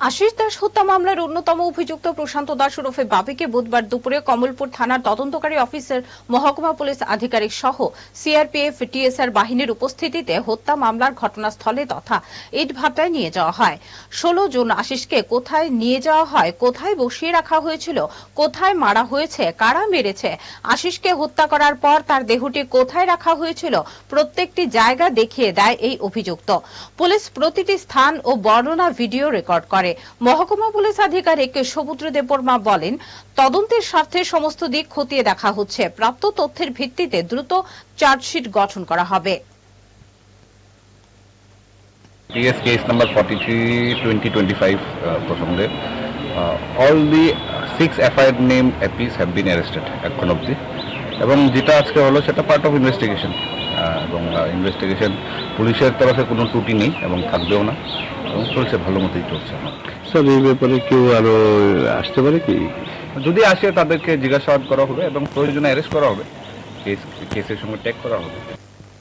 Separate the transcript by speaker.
Speaker 1: আশিস দাস হত্যা মামলার অন্যতম অভিযুক্ত প্রশান্ত দাস ওরফে বাপিকে বুধবার দুপুরে কমলপুর থানার তদন্তকারী অফিসার মহকুমা পুলিশ আধিকারিক সহ সিআরপিএফ, টিএসআর বাহিনীর উপস্থিতিতে হত্যা মামলার ঘটনাস্থলে তথা ইটভাটায় নিয়ে যাওয়া হয়। ষোলো জুন আশিসকে কোথায় নিয়ে যাওয়া হয়, কোথায় বসিয়ে রাখা হয়েছিল, কোথায় মারা হয়েছে, কারা মেরেছে, আশিসকে হত্যা করার পর তার দেহটি কোথায় রাখা হয়েছিল, প্রত্যেকটি জায়গা দেখিয়ে দেয় এই অভিযুক্ত। পুলিশ প্রতিটি স্থান ও বর্ণনা ভিডিও রেকর্ড করে। মহকুমা পুলিশ আধিকারিক সমুদ্র দেববর্মা বলেন তদন্তের স্বার্থে সমস্ত দিক খতিয়ে দেখা হচ্ছে। প্রাপ্ত তথ্যের ভিত্তিতে দ্রুত চার্জশিট গঠন করা হবে।
Speaker 2: TS case number 43 2025 uh, uh, এখন এবং যেটা আজকে হলো সেটা পার্ট অফ ইনভেস্টিগেশন এবং ইনভেস্টিগেশন পুলিশের তরফে কোনো ত্রুটি নেই এবং থাকবেও না। এবং চলছে ভালো মতোই চলছে
Speaker 3: স্যার এই ব্যাপারে কেউ আরও আসতে পারে কি?
Speaker 2: যদি আসে তাদেরকে জিজ্ঞাসাবাদ করা হবে এবং প্রয়োজনে অ্যারেস্ট করা হবে। কেস কেসের সঙ্গে ট্যাগ করা হবে।